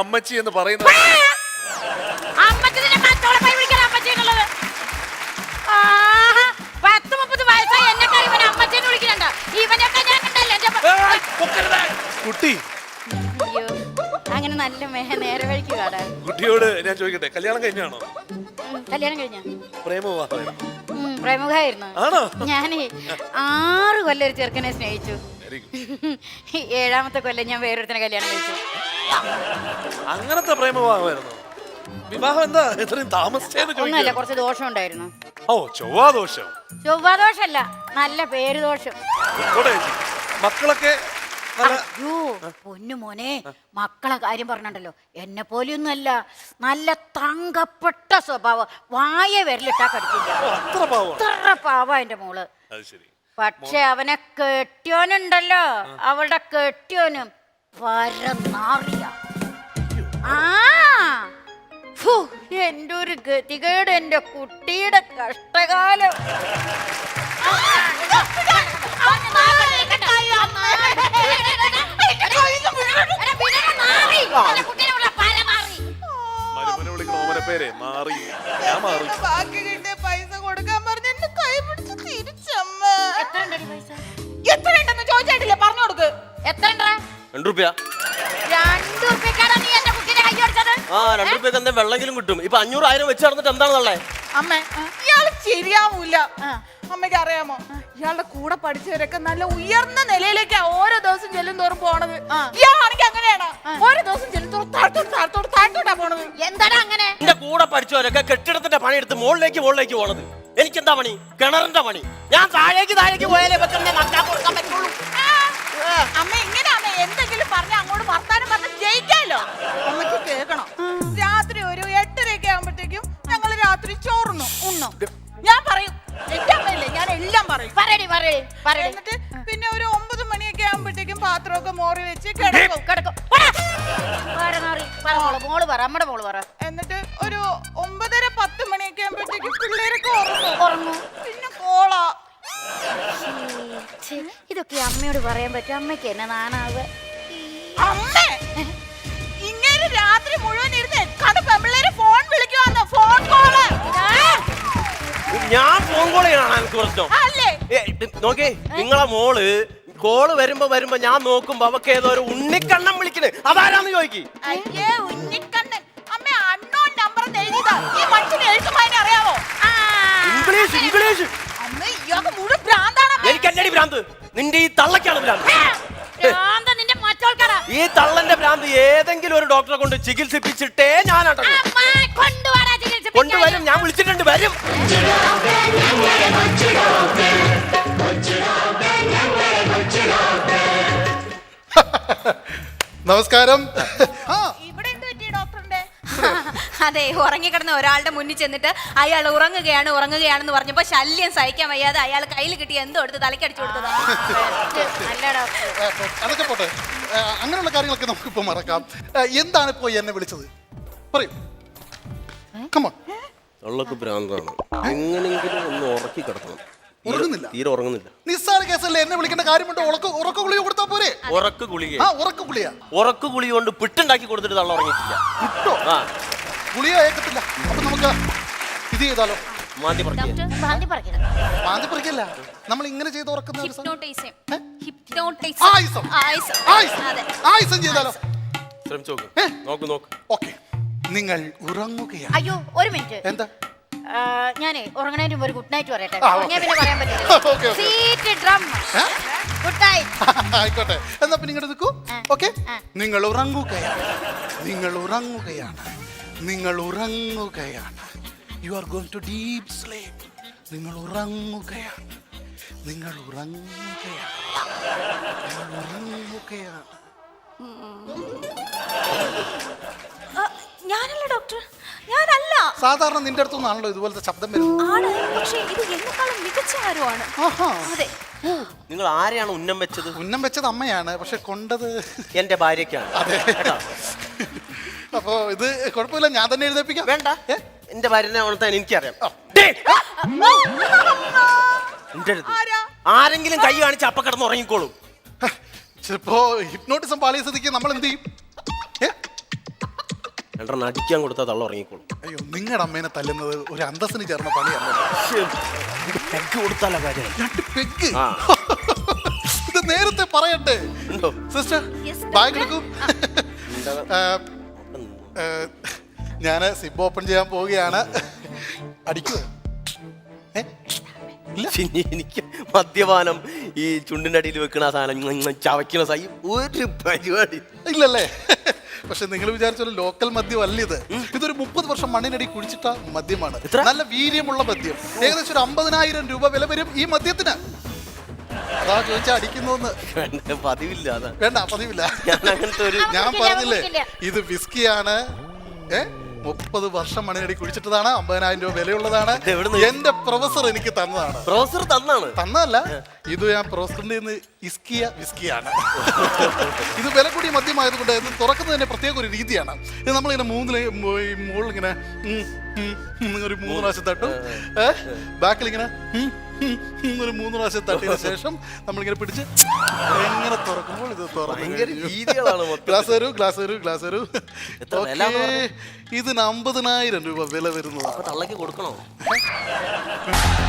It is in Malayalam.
അമ്മച്ചി എന്ന് പറയുന്നത് അമ്മച്ചി വിളിക്കാൻ എന്നുള്ളത് ആഹാ, പത്ത് മുപ്പത് വയസ്സായി എന്നെക്കാൾ ഇവൻ അമ്മച്ചീന്ന് വിളിക്കുന്നുണ്ട്. ഇവനൊക്കെ ഞാൻ കണ്ടല്ലേ എന്റെ പ- കുട്ടി. അയ്യോ അങ്ങനെ നല്ല മേഹ നേരെ വഴിക്ക് കാടാ. കുട്ടിയോട് ഞാൻ ചോദിക്കട്ടെ കല്യാണം കഴിഞ്ഞാണോ? കല്യാണം കഴിഞ്ഞ. പ്രേമവിവാഹമായിരുന്നു. പ്രമുഖായിരുന്നു ആണോ? ഞാനേ ആറ് കൊല്ലം ഒരു ചെറുക്കനെ സ്നേഹിച്ചു. വെരി ഗുഡ് ഏഴാമത്തെ കൊല്ലം ഞാൻ വേറൊരുത്തനെ കല്യാണം കഴിച്ചു. അങ്ങനത്തെ പ്രേമവിവാഹമായിരുന്നു. വിവാഹം എന്താ? ഇത്രയും താമസിച്ചേന്ന് ഒന്നുമല്ല ചോദിക്കുക കുറച്ച് ദോഷം ഉണ്ടായിരുന്നു. ഓ ചൊവ്വാദോഷം ചൊവ്വാദോഷല്ല നല്ല പേര് ദോഷം. ചേച്ചി, മക്കളൊക്കെ നല്ല അയ്യോ പൊന്നു മോനെ മക്കളെ കാര്യം പറഞ്ഞുണ്ടല്ലോ എന്നെ പോലെയൊന്നുമല്ല നല്ല തങ്കപ്പെട്ട സ്വഭാവം. വായ വിരലിട്ടാ കടിക്കില്ല. ഓ, അത്ര പാവമാണ്. അത്ര പാവ എന്റെ മോൾ. അത് ശരി. പക്ഷെ അവനെ കെട്ടിയോനുണ്ടല്ലോ. അവളുടെ കെട്ടിയോനും പരനാറിയ ആ. ഫു, എന്റെ ഒരു ഗതികേട് എന്റെ കുട്ടിയുടെ കഷ്ടകാലം. പേരെ മാറി. ഞാൻ മാറി. ബാക്കി കിട്ടിയ പൈസ കൊടുക്കാൻ പറഞ്ഞ എന്നെ കൈ പിടിച്ച് തിരിച്ചമ്മ. എത്ര ഉണ്ടെന്ന് ചോദിച്ചായിട്ടില്ലേ? പറഞ്ഞു കൊടുക്ക്. എത്ര രണ്ടു റുപ്യ രണ്ടു ഉറുപ്പിക്കാണോ നീ എന്റെ കുട്ടീനെ കൈ ആ രണ്ടു റുപ്യക്ക് എന്താ വെള്ളെങ്കിലും കിട്ടും. ഇപ്പൊ അഞ്ഞൂറായിരം വെച്ച് നടന്നിട്ട് എന്താണെന്നുള്ളേ അമ്മ ഇയാൾ ശരിയാവൂല. ആ. അമ്മയ്ക്ക് അറിയാമോ? ഇയാളുടെ കൂടെ പഠിച്ചവരൊക്കെ നല്ല ഉയർന്ന നിലയിലേക്കാ ഓരോ ദിവസം ചെല്ലും തോറും പോണത്. ആ. ഇയാളാണെങ്കിൽ അങ്ങനെയാണ്? ഓരോ ദിവസം ചെല്ലും തോറും താഴ്ത്തോട്ട് താഴ്ത്തോട്ട് താഴ്ത്തോട്ടാ പോണത്. എന്താടാ അങ്ങനെ? എന്റെ കൂടെ പഠിച്ചവരൊക്കെ കെട്ടിടത്തിന്റെ പണിയെടുത്ത് മുകളിലേക്ക് മുകളിലേക്ക് പോണത്. എനിക്കെന്താ പണി? കിണറിന്റെ പണി. ഞാൻ താഴേക്ക് താഴേക്ക് പോയാലേ വെക്കുന്ന നട്ടാ കൊടുക്കാൻ പറ്റുള്ളൂ. അമ്മ ഇങ്ങനെയാണ എന്തെങ്കിലും പറഞ്ഞ അങ്ങോട്ട് വർത്താനം പറഞ്ഞ് ജയിക്കാലോ? അമ്മയ്ക്ക് കേൾക്കണം. രാത്രി ഒരു എട്ടരയൊക്കെ ആകുമ്പോഴത്തേക്കും ഞങ്ങൾ രാത്രി ചോറുന്നു ഉണ്ണും. ഞാൻ പറയും. എന്റെ അമ്മയില്ലേ ഞാൻ എല്ലാം പറയും. പറയടി പറയടി പറയടി. എന്നിട്ട് പിന്നെ ഒരു ഒമ്പത് മണിയൊക്കെ ആകുമ്പോഴത്തേക്കും പാത്രമൊക്കെ മോറി വെച്ച് കിടക്കും. കിടക്കും. പോടാ. പറ മോൾ, മോൾ പറ അമ്മയുടെ മോൾ പറ. എന്നിട്ട് ഒരു ഒമ്പതര പത്ത് മണിയൊക്കെ ആകുമ്പോഴത്തേക്കും പിള്ളേരൊക്കെ ഉറങ്ങും. ഉറങ്ങും പിന്നെ കോളാ ഛെ, ഇതൊക്കെ അമ്മയോട് പറയാൻ പറ്റും. അമ്മയ്ക്ക് എന്നെ നാണാവ് അമ്മേ! ഇങ്ങനെ രാത്രി മുഴുവൻ ഇരുന്ന് കണ്ട് പെമ്പിള്ളേര് ഫോൺ വിളിക്കുവാന്ന്? ഫോൺ കോൾ ഞാൻ ഫോൺ കോൾ ചെയ്യണം എനിക്ക് പ്രശ്നം. അല്ലേ? നോക്കേ നിങ്ങളെ മോൾ കോൾ വരുമ്പോ വരുമ്പോ ഞാൻ നോക്കുമ്പോ അവക്ക് ഏതോ ഒരു ഉണ്ണിക്കണ്ണം വിളിക്കണേ. അതാരാന്ന് ചോദിക്കും? അയ്യേ ഉണ്ണിക്കണ്ണൻ. അമ്മ അണ്ണോ നമ്പർ എഴുതിയതാ. ഡോക്ടറെ കൊണ്ട് ചികിത്സിപ്പിച്ചിട്ടേ ഞാൻ അടങ്ങും. കൊണ്ടുവരും ഞാൻ വിളിച്ചിട്ടുണ്ട് വരും. നമസ്കാരം. അതെ ഉറങ്ങിക്കിടന്ന ഒരാളുടെ മുന്നിൽ ചെന്നിട്ട് അയാൾ ഉറങ്ങുകയാണ് ഉറങ്ങുകയാണെന്ന് പറഞ്ഞപ്പോ ശല്യം സഹിക്കാൻ വയ്യാതെ അയാൾ കയ്യിൽ കിട്ടി എന്തോ എടുത്ത് തലക്കടിച്ചു കൊടുത്തതാ. ഡോക്ടർ അതൊക്കെ പോട്ടെ. അങ്ങനെയുള്ള കാര്യങ്ങളൊക്കെ നമുക്കിപ്പോൾ മറക്കാം. എന്താണ് ഇപ്പോൾ എന്നെ വിളിച്ചത്? പറയൂ. കമോൺ ഭ്രാന്താണ്. എങ്ങനെയെങ്കിലും ഒന്ന് ഉറക്കി കിടക്കണം. ഉറങ്ങുന്നില്ല? തീരെ ഉറങ്ങുന്നില്ല. നിസ്സാര കേസല്ലേ എന്നെ വിളിക്കേണ്ട കാര്യമുണ്ട്? ഉറക്ക ഉറക്ക ഗുളിക കൊടുത്താൽ പോരെ? ഉറക്ക് ഗുളിക ആ ഉറക്ക ഗുളിക ഉറക്ക് ഗുളി കൊണ്ട് പിട്ടുണ്ടാക്കി കൊടുത്തിട്ട് തള്ള ഉറങ്ങിയിട്ടില്ല. കിട്ടോ ആ. ഗുളിക ഏക്കത്തില്ല അപ്പൊ നമുക്ക് ഇത് ചെയ്താലോ? മാന്തി ഭ്രാന്തി പറയരുത് മാന്തി പറിക്കല്ല. നമ്മൾ ഇങ്ങനെ ചെയ്ത് ഉറക്കുന്ന ഒരു സാധനം. ഹിപ്നോട്ടൈസം ഏ? ഹിപ്നോട്ടൈസം ആയുസം. ആയുസം. ആയുസ്. അതെ. ആയുസം ചെയ്താലോ? ശ്രമിച്ചു നോക്ക്. ഏ? നോക്ക് നോക്ക്. ഓക്കെ. നിങ്ങൾ ഉറങ്ങുകയാണ്. അയ്യോ ഒരു മിനിറ്റ്. എന്താ? ആ, ഞാനേ ഉറങ്ങണേന് മുമ്പ് ഒരു ഗുഡ് നൈറ്റ് പറയട്ടെ. ആ, ഉറങ്ങിയാ ഓക്കേ. പിന്നെ പറയാൻ ഓക്കേ, പറ്റില്ല ഓക്കേ. സീറ്റ് ഡ്രം ഏ? ഗുഡ് നൈറ്റ് ആയിക്കോട്ടെ. എന്നാ പിന്നെ ഇങ്ങോട്ട് നിൽക്കൂ. ആ. ഓക്കെ? ആ. നിങ്ങൾ ഉറങ്ങുകയാണ്. നിങ്ങൾ ഉറങ്ങുകയാണ്. നിങ്ങൾ ഉറങ്ങുകയാണ് you are going to deep sleep നിങ്ങൾ ഉറങ്ങുകയാണ് നിങ്ങൾ ഉറങ്ങുകയാണ് നിങ്ങൾ ഉറങ്ങുകയാണ് ഞാനല്ല ഡോക്ടർ. ഞാനല്ല. സാധാരണ നിന്റെ അടുത്തുനിന്നാണല്ലോ ഇതുപോലത്തെ ശബ്ദം വരുന്നത്. ആണ്. പക്ഷേ ഇത് എന്നെക്കാളും മികച്ച ആരുമാണ്. ആഹാ. അതെ. നിങ്ങൾ ആരെയാണ് ഉന്നം വെച്ചത്? ഉന്നം വെച്ചത് അമ്മയാണ്. പക്ഷെ കൊണ്ടത് എന്റെ ഭാര്യയ്ക്കാണ്. കേട്ടോ? അപ്പോ ഇത് കുഴപ്പമില്ല ഞാൻ തന്നെ എഴുന്നേപ്പിക്കാം വേണ്ട? എന്റെ ഭാര്യനെ ഉണർത്താൻ എനിക്കറിയാം. ആ. ഡേ! എന്റെ അടുത്ത് ആരെങ്കിലും കൈ കാണിച്ച് അപ്പ കിടന്ന് ഉറങ്ങിക്കോളും. ചിലപ്പോ ഹിപ്നോട്ടിസം പാളിയ സ്ഥിതിക്ക് നമ്മൾ എന്ത് ചെയ്യും? ഏ? രണ്ടെണ്ണം അടിക്കാൻ കൊടുത്താൽ തള്ള ഉറങ്ങിക്കോളും. അയ്യോ നിങ്ങളുടെ അമ്മേനെ തല്ലുന്നത് ഒരു അന്തസ്സിന് ചേർന്ന പണിയാണ് പെഗ് കൊടുത്താലോ കാര്യം. രണ്ട് പെഗ് ആ. ഇത് നേരത്തെ പറയട്ടെ. ഉണ്ടോ സിസ്റ്റർ Yes, ബാഗ് എടുക്കൂ ഞാൻ സിബ് ഓപ്പൺ ചെയ്യാൻ പോവുകയാണ്. പിന്നെ എനിക്ക് മദ്യപാനം ഈ ചുണ്ടിന്റെ അടിയിൽ വെക്കുന്ന ആ സാധനം ചവയ്ക്കുന്ന സായി ഒരു പരിപാടി. ഇല്ലല്ലേ. പക്ഷെ നിങ്ങൾ വിചാരിച്ചൊരു ലോക്കൽ മദ്യം അല്ല ഇത്. ഇതൊരു മുപ്പത് വർഷം മണ്ണിനടി കുഴിച്ചിട്ട മദ്യമാണ്. നല്ല വീര്യമുള്ള മദ്യം. ഏകദേശം ഒരു അമ്പതിനായിരം രൂപ വില വരും ഈ മദ്യത്തിന്. അതാ ചോദിച്ചാ അടിക്കുന്നു വേണ്ട, പതിവില്ല അതാ. വേണ്ട പതിവില്ല. ഞാൻ അങ്ങനത്തെ ഒരു ഞാൻ പറഞ്ഞില്ലേ ഇത് വിസ്കിയാണ്. ഏ? മുപ്പത് വർഷം മണിയടി കുഴിച്ചിട്ടതാണ് അമ്പതിനായിരം രൂപ വിലയുള്ളതാണ്. എന്റെ പ്രൊഫസർ എനിക്ക് തന്നതാണ്. പ്രൊഫസർ തന്നാണ്? തന്നല്ല ഇത് ഞാൻ പ്രൊഫസറിന്റെ നിന്ന് ഇസ്കിയ വിസ്കിയാണ്. ഇത് വില കൂടിയ മദ്യമായതുകൊണ്ട് ഇത് തുറക്കുന്നത് തന്നെ പ്രത്യേക ഒരു രീതിയാണ്. ഇത് നമ്മളിങ്ങനെ മൂന്നിൽ മുകളിൽ ഇങ്ങനെ ഒരു മൂന്ന് പ്രാവശ്യം തട്ടും. ബാക്കിൽ ഇങ്ങനെ ഒരു മൂന്ന് പ്രാവശ്യം തട്ടിയതിനു ശേഷം നമ്മളിങ്ങനെ പിടിച്ച് എങ്ങനെ തുറക്കുമ്പോൾ ഇത് തുറക്കും തുറന്നു ഗ്ലാസ് വരൂ ഗ്ലാസ് വരൂ ഗ്ലാസ് വരൂ. ഇതിന് അമ്പതിനായിരം രൂപ വില വരുന്നതാണ്. കൊടുക്കണോ?